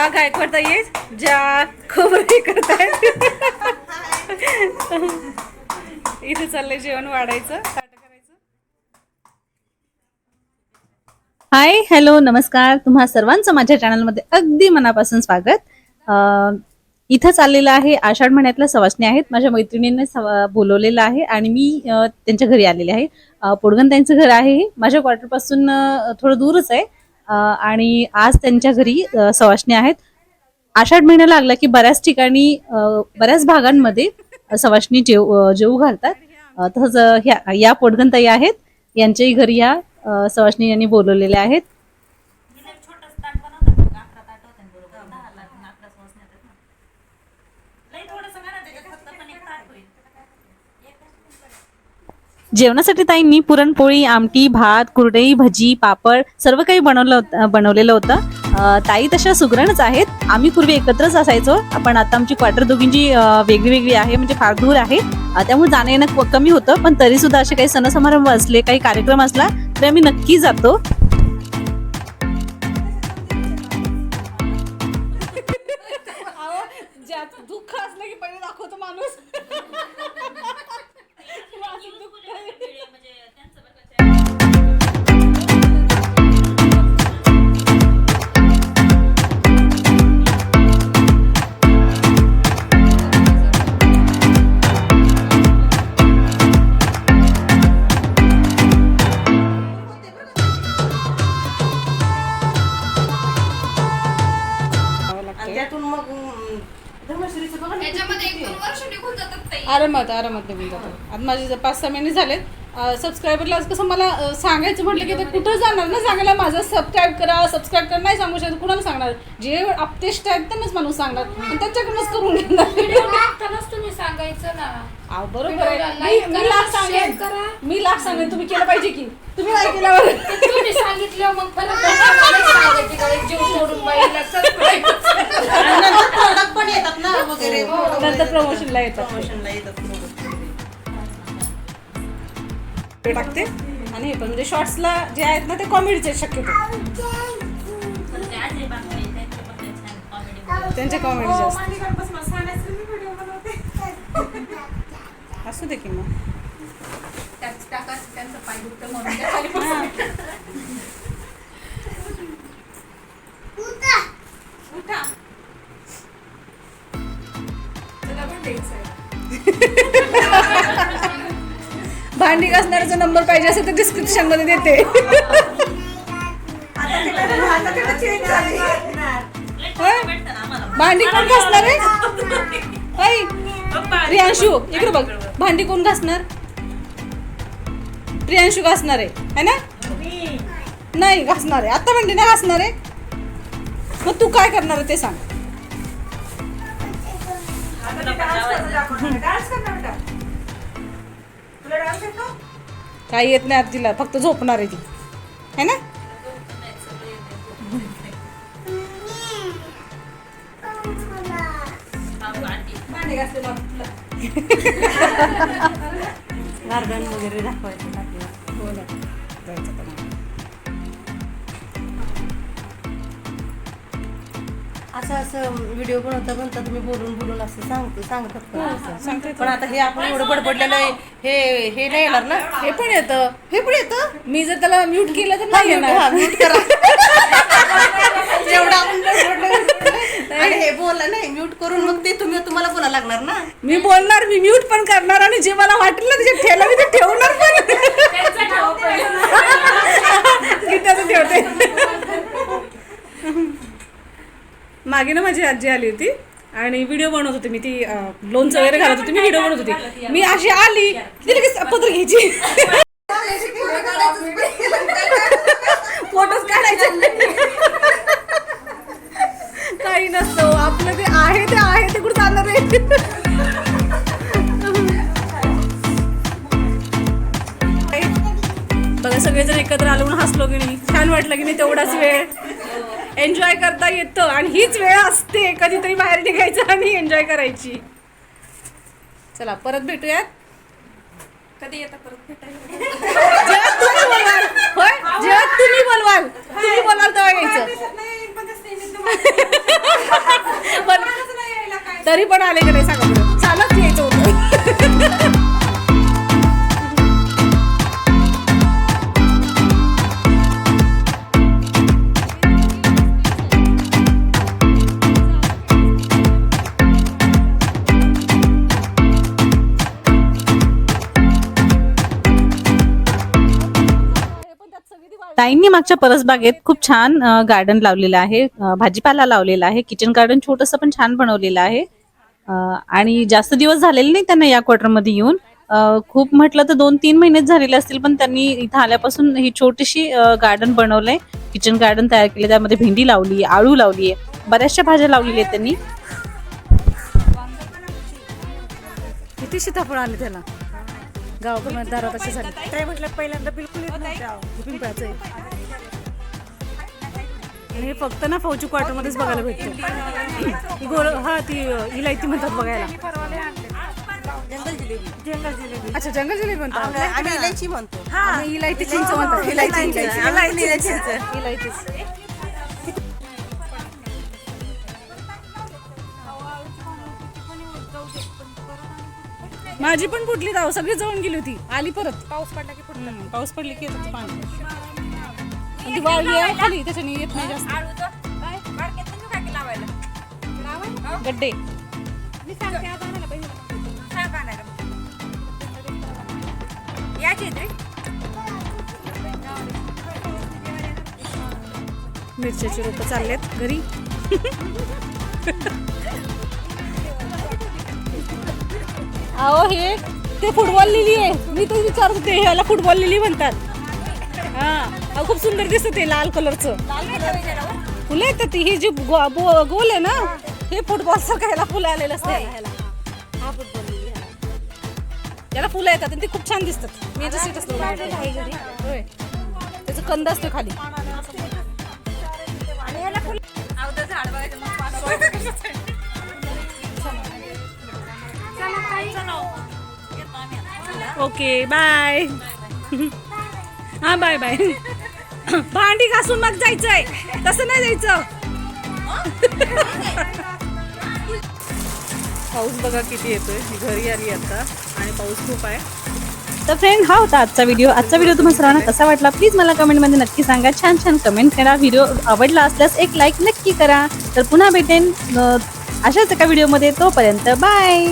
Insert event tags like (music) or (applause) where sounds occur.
ज्या गायकवाड ताई आहेत ज्या खूप हे करतायत इथे चाललंय जेवण वाढायचं. हाय हॅलो नमस्कार. तुम्हा सर्वांचं माझ्या चॅनलमध्ये अगदी मनापासून स्वागत. इथं चाललेलं आहे आषाढ महिन्यातल्या सवासणी आहेत. माझ्या मैत्रिणींनी बोलवलेलं आहे आणि मी त्यांच्या घरी आलेले आहे. अं, पोडगन त्यांचं घर आहे माझ्या क्वार्टरपासून थोडं दूरच आहे. आणि आज त्यांच्या घरी अं, सवासणी आहेत. आषाढ महिना लागला की बऱ्याच ठिकाणी बऱ्याच भागांमध्ये सवासणी जेव जेवू घालतात. तसंच ह्या या पोटगणताई आहेत. यांच्याही घरी या अं, सवासणी यांनी बोलवलेल्या आहेत. जेवणासाठी ताईंनी पुरणपोळी आमटी भात कुरडई भजी पापड सर्व काही बनवलं होतं बनवलेलं होतं. ताई तशा सुगरणच आहेत. आम्ही पूर्वी एकत्रच असायचो. पण आता आमची क्वार्टर दोघींची वेगळी वेगळी आहे. म्हणजे फार दूर आहे. त्यामुळे जाणं येणं कमी होतं. पण तरी सुद्धा असे काही सण समारंभ असले काही कार्यक्रम असला तर आम्ही नक्की जातो. आरामात आरामात निघून जातो. आता माझे जर पाच सहा महिने झालेत सबस्क्रायबरला कसं मला सांगायचं म्हटलं की ते कुठं जाणार ना सांगायला माझं सबस्क्राईब करा सबस्क्राईब करा नाही सांगू शकत कुणाला सांगणार? जे अपटेस्ट आहेत त्यांनाच माणूस सांगणार. आणि त्यांच्याकडूनच करून घेणार. तुम्ही सांगायचं ना. बरोबर मी- लाख सांगेन. तुम्ही केलं पाहिजे की. तुम्ही नाही केल्यावर सांगितलं मग परत जीव सोडून बाईला पण येतात ना वगैरे. नंतर प्रमोशनला येतात. ते. टाकते. आणि हे पण म्हणजे शॉर्ट्सला जे आहेत ना ते कॉमेडीचे शक्यतो. त्यांचे कॉमेडी जास्त. असू दे की मग. त्याच टाका त्यांचं पाय दुखतं म्हणून त्या खाली बसून. उठा. चला पण द्यायचं आहे. भांडी घासणाऱ्याचा नंबर पाहिजे असेल तर डिस्क्रिप्शनमध्ये देते? भांडी कोण घासणार आहे? इकडे बघ. भांडी कोण घासणार? प्रियांशू घासणार आहे है ना? नाही घासणार. आहे आता भांडी नाही घासणार. आहे मग तू काय करणार आहे ते सांग. काही येत नाही आता तिला फक्त झोपणार आहे ती. है ना? (laughs) गार्डन वगैरे दाखवायचं. असं असं व्हिडिओ बनवता बनता तुम्ही बोलून बोलून असं सांगतो सांगतात पण असं. सांगते पण आता हे आपण एवढं बडबडलेलं आहे हे हे नाही येणार ना? हे पण येतं. हे पण येतं? मी जर त्याला म्यूट केलं तर नाही येणार. mute करा. जेवढं आपण बडबडलं आणि हे बोलला नाही म्यूट करून मग ते तुम्ही तुम्हाला बोला लागणार ना? मी बोलणार मी म्यूट पण करणार आणि जे मला वाटलं ठेवलं मी ते मागे ना माझी आजी आली होती आणि व्हिडिओ बनवत होती मी. ती लोणचं वगैरे घालत होती. मी व्हिडिओ बनवत होती. मी अशी आली. ती लगेच पत्र घ्यायची. फोटोच काढायचे. काही नसतं आपलं ते आहे ते आहे ते कुठं जाणार आहे? बघा सगळेजण एकत्र आलो म्हणून हसलो की नाही. छान वाटलं की नाही तेवढाच वेळ. एन्जॉय करता येतं आणि हीच वेळ असते. कधीतरी बाहेर निघायचं आणि एन्जॉय करायची. चला परत भेटूयात. कधी येतं परत भेटायला? जेव्हा तुम्ही बोलवाल. होय? जेव्हा तुम्ही बोलवाल तुम्ही बोलाल तेव्हा यायचं. (laughs) तरी पण आले का नाही सांगा चालत यायचं होतं. (laughs) ताईंनी मागच्या परसबागेत खूप छान गार्डन लावलेलं आहे. भाजीपाला लावलेला आहे. किचन गार्डन छोटंसं पण छान बनवलेलं आहे. आणि जास्त दिवस झालेले नाही त्यांना या क्वार्टरमध्ये येऊन. खूप म्हटलं तर दोन तीन महिनेच झालेले असतील पण त्यांनी इथं आल्यापासून ही छोटीशी गार्डन बनवलंय. किचन गार्डन तयार केले त्यामध्ये भेंडी लावली आळू लावली आहे. बऱ्याचशा भाज्या लावलेल्या आहेत त्यांनी. किती सीताफळ आले त्याला गावाकडून दारात असे झाले. काय म्हटलं पहिल्यांदा बिलकुल येत पिंपळाचं आहे. आणि हे फक्त ना फौजी क्वार्टर मध्येच बघायला भेटते. गोल हा ती अ, इलायती म्हणतात बघायला. जंगल जिलेबी. जंगल जिलेबी. अच्छा जंगल जिलेबी म्हणतात आम्ही इलायची म्हणतो. आम्ही इलायती चिंच म्हणतात. इलायची इलायची इलायची इलायतीच. माझी पण फुटली जाऊ सगळी जळून गेली होती. आली परत. पाऊस पडला की फुटलं? पाऊस पडली की येतं पाणी. ती वाळली आहे खाली त्याच्याने येत नाही जास्त. गड्डे. मिरच्याची रोपं चाललेत घरी. (laughs) अहो हे ते फुटबॉल लिली आहे. मी तर विचारत होते ह्याला फुटबॉल लिली म्हणतात. हा. अहो खूप सुंदर दिसत ते लाल कलरचं. फुलं येतात ती ही जी गो- बो- गोल आहे ना हे फुटबॉल सारखं ह्याला फुलं आलेलं असते ह्याला हा फुटबॉल लिली फुलं येतात आणि ती खूप छान दिसतात. मी स्टेटस होय. त्याचं कंद असतो खाली. (laughs) Okay bye. हा बाय बाय. भांडी घासून मग जायचंय. तसं नाही जायचं. पाऊस बघा किती येतोय. घरी आली आता आणि पाऊस खूप आहे. तर फ्रेंड हा होता आजचा व्हिडिओ आजचा व्हिडिओ तुम्हाला सर्वांना कसा वाटला प्लीज मला कमेंटमध्ये नक्की सांगा. छान छान कमेंट करा. व्हिडिओ आवडला असल्यास एक लाईक नक्की करा. तर पुन्हा भेटेन अशाच एका व्हिडिओमध्ये तोपर्यंत बाय